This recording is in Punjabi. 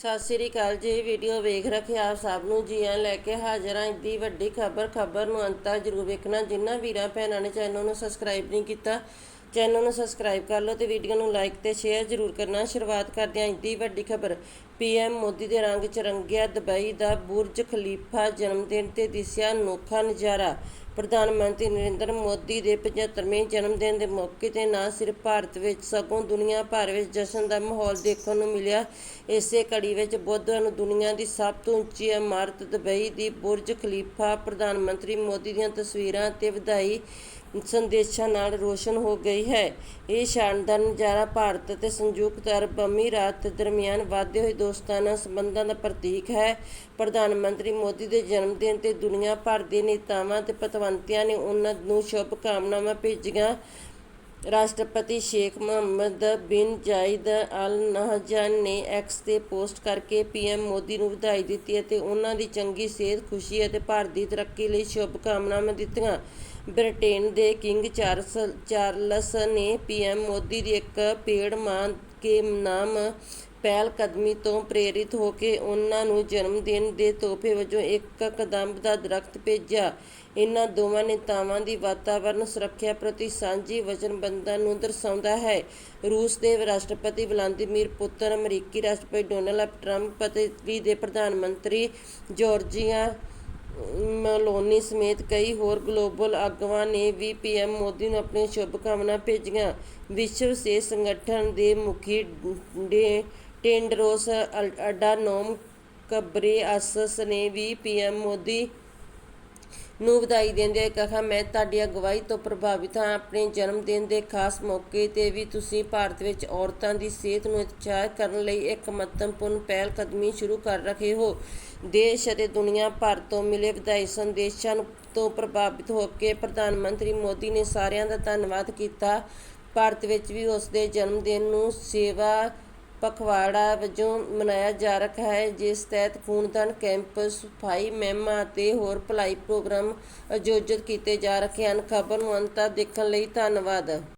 ਸਤਿ ਸ੍ਰੀ ਅਕਾਲ ਜੀ, ਵੀਡੀਓ ਵੇਖ ਰੱਖੇ ਆਪ ਸਭ ਨੂੰ। ਜੀ ਆਇਆਂ ਲੈ ਕੇ ਹਾਜ਼ਰ ਹਾਂ। ਦੀ ਵੱਡੀ ਖਬਰ ਖਬਰ ਨੂੰ ਅੰਤ ਤੱਕ ਜ਼ਰੂਰ ਵੇਖਣਾ। ਜਿਨ੍ਹਾਂ ਵੀਰਾਂ, ਭੈਣਾਂ ਨੇ ਚੈਨਲ ਨੂੰ ਸਬਸਕ੍ਰਾਈਬ ਨਹੀਂ ਕੀਤਾ, ਚੈਨਲ ਨੂੰ ਸਬਸਕ੍ਰਾਈਬ ਕਰ ਲਓ ਤੇ ਵੀਡੀਓ ਨੂੰ ਲਾਈਕ ਤੇ ਸ਼ੇਅਰ ਜ਼ਰੂਰ ਕਰਨਾ। ਸ਼ੁਰੂਆਤ ਕਰਦੇ ਹਾਂ ਦੀ ਵੱਡੀ ਖਬਰ। ਪੀਐਮ ਮੋਦੀ ਦੇ ਰੰਗ ਚ ਦੁਬਈ ਦਾ ਬੁਰਜ ਖਲੀਫਾ ਜਨਮ ਦਿਨ ਤੇ ਦਿਸਿਆ ਅਨੋਖਾ ਨਜ਼ਾਰਾ। ਪ੍ਰਧਾਨ ਮੰਤਰੀ ਨਰਿੰਦਰ ਮੋਦੀ ਦੇ 75ਵੇਂ ਜਨਮ ਦਿਨ ਦੇ ਮੌਕੇ ਤੇ ਨਾ ਸਿਰਫ ਭਾਰਤ ਵਿੱਚ, ਸਗੋਂ ਦੁਨੀਆ ਭਰ ਵਿੱਚ ਜਸ਼ਨ ਦਾ ਮਾਹੌਲ ਦੇਖਣ ਨੂੰ ਮਿਲਿਆ। ਇਸੇ ਕੜੀ ਵਿੱਚ ਬੁੱਧਵਾਰ ਨੂੰ ਦੁਨੀਆ ਦੀ ਸਭ ਤੋਂ ਉੱਚੀ ਇਮਾਰਤ ਦੁਬਈ ਦੀ ਬੁਰਜ ਖਲੀਫਾ ਪ੍ਰਧਾਨ ਮੰਤਰੀ ਮੋਦੀ ਦੀਆਂ ਤਸਵੀਰਾਂ ਤੇ ਵਧਾਈ ਸੰਦੇਸ਼ਾਂ ਨਾਲ ਰੋਸ਼ਨ ਹੋ ਗਈ ਹੈ। ਇਹ ਸ਼ਾਨਦਾਰ ਨਜ਼ਾਰਾ ਭਾਰਤ ਅਤੇ ਸੰਯੁਕਤ ਅਰਬ ਅਮੀਰਾਤ ਦਰਮਿਆਨ ਵਧਦੇ ਹੋਏ ਦੋਸਤਾਨਾ ਸੰਬੰਧਾਂ ਦਾ ਪ੍ਰਤੀਕ ਹੈ। ਪ੍ਰਧਾਨ ਮੰਤਰੀ ਮੋਦੀ ਦੇ ਜਨਮ ਦਿਨ ਤੇ ਦੁਨੀਆ ਭਰ ਦੇ ਨੇਤਾਵਾਂ ਤੇ ਪਤਵੰਤਿਆਂ ਨੇ ਉਹਨਾਂ ਨੂੰ ਸ਼ੁਭ ਕਾਮਨਾਵਾਂ ਭੇਜੀਆਂ। ਰਾਸ਼ਟਰਪਤੀ ਸ਼ੇਖ ਮੁਹੰਮਦ ਬਿਨ ਜਾਇਦ ਅਲ ਨਹਯਾਨ ਨੇ ਐਕਸ ਤੇ ਪੋਸਟ ਕਰਕੇ ਪੀਐਮ ਮੋਦੀ ਨੂੰ ਵਧਾਈ ਦਿੱਤੀ ਅਤੇ ਉਹਨਾਂ ਦੀ ਚੰਗੀ ਸਿਹਤ, ਖੁਸ਼ੀ ਅਤੇ ਭਾਰਤ ਦੀ ਤਰੱਕੀ ਲਈ ਸ਼ੁਭ ਕਾਮਨਾਵਾਂ ਦਿੱਤੀਆਂ। ਬ੍ਰਿਟੇਨ ਦੇ ਕਿੰਗ ਚਾਰਲਸ ਚਾਰਲਸ ਨੇ ਪੀਐਮ ਮੋਦੀ ਦੀ ਇੱਕ ਪੇੜ ਮਾਂ ਕੇ ਨਾਮ ਪਹਿਲਕਦਮੀ ਤੋਂ ਪ੍ਰੇਰਿਤ ਹੋ ਕੇ ਉਹਨਾਂ ਨੂੰ ਜਨਮ ਦਿਨ ਦੇ ਤੋਹਫੇ ਵਜੋਂ ਇੱਕ ਕਦੰਬ ਦਾ ਦਰਖਤ ਭੇਜਿਆ। ਇਹਨਾਂ ਦੋਵਾਂ ਨੇਤਾਵਾਂ ਦੀ ਵਾਤਾਵਰਣ ਸੁਰੱਖਿਆ ਪ੍ਰਤੀ ਸਾਂਝੀ ਵਚਨਬੱਧਤਾ ਨੂੰ ਦਰਸਾਉਂਦਾ ਹੈ। ਰੂਸ ਦੇ ਰਾਸ਼ਟਰਪਤੀ ਵਲਾਦੀਮੀਰ ਪੁਤਨ ਅਮਰੀਕੀ ਰਾਸ਼ਟਰਪਤੀ ਡੋਨਾਲਡ ਟਰੰਪ ਅਤੇ ਇਟਲੀ ਦੇ ਪ੍ਰਧਾਨ ਮੰਤਰੀ ਜੋਰਜੀਆ ਮਲੋਨੀ ਸਮੇਤ ਕਈ ਹੋਰ ਗਲੋਬਲ ਆਗੂਆਂ ਨੇ ਵੀ ਪੀਐਮ ਮੋਦੀ ਨੂੰ ਆਪਣੀਆਂ ਸ਼ੁਭਕਾਮਨਾਵਾਂ ਭੇਜੀਆਂ। ਵਿਸ਼ਵ ਸਿਹਤ ਸੰਗਠਨ ਦੇ ਮੁਖੀ ਡੇ ਟੈਂਡਰੋਸ ਅਡਾਨੋਮ ਕਬਰੇਅਸਸ ਨੇ ਵੀ ਪੀਐਮ ਮੋਦੀ ਨੂੰ ਵਧਾਈ ਦਿੰਦੇ ਕਿਹਾ, ਮੈਂ ਤੁਹਾਡੀ ਅਗਵਾਈ ਤੋਂ ਪ੍ਰਭਾਵਿਤ ਹਾਂ। ਆਪਣੇ ਜਨਮ ਦਿਨ ਦੇ ਖਾਸ ਮੌਕੇ ਤੇ ਵੀ ਤੁਸੀਂ ਭਾਰਤ ਵਿੱਚ ਔਰਤਾਂ ਦੀ ਸਿਹਤ ਨੂੰ ਉਤਸ਼ਾਹਿਤ ਕਰਨ ਲਈ ਇੱਕ ਮਹੱਤਵਪੂਰਨ ਪਹਿਲ ਕਦਮੀ ਸ਼ੁਰੂ ਕਰ ਰਹੇ ਹੋ। ਦੇਸ਼ ਅਤੇ ਦੁਨੀਆ ਭਰ ਤੋਂ ਮਿਲੇ ਵਧਾਈ ਸੰਦੇਸ਼ਾਂ ਨੂੰ ਤੋਂ ਪ੍ਰਭਾਵਿਤ ਹੋ ਕੇ ਪ੍ਰਧਾਨ ਮੰਤਰੀ ਮੋਦੀ ਨੇ ਸਾਰਿਆਂ ਦਾ ਧੰਨਵਾਦ ਕੀਤਾ। ਭਾਰਤ ਵਿੱਚ ਵੀ ਉਸ ਦੇ ਜਨਮ ਦਿਨ ਨੂੰ ਸੇਵਾ ਪਖਵਾੜਾ ਵਜੋਂ ਮਨਾਇਆ ਜਾ ਰਿਹਾ ਹੈ, ਜਿਸ ਤਹਿਤ ਖੂਨਦਾਨ ਕੈਂਪ ਸਫ਼ਾਈ ਮੁਹਿੰਮਾਂ ਅਤੇ ਹੋਰ ਭਲਾਈ ਪ੍ਰੋਗਰਾਮ ਆਯੋਜਿਤ ਕੀਤੇ ਜਾ ਰਹੇ ਹਨ। ਖਬਰ ਨੂੰ ਅੰਤ ਤੱਕ ਦੇਖਣ ਲਈ ਧੰਨਵਾਦ।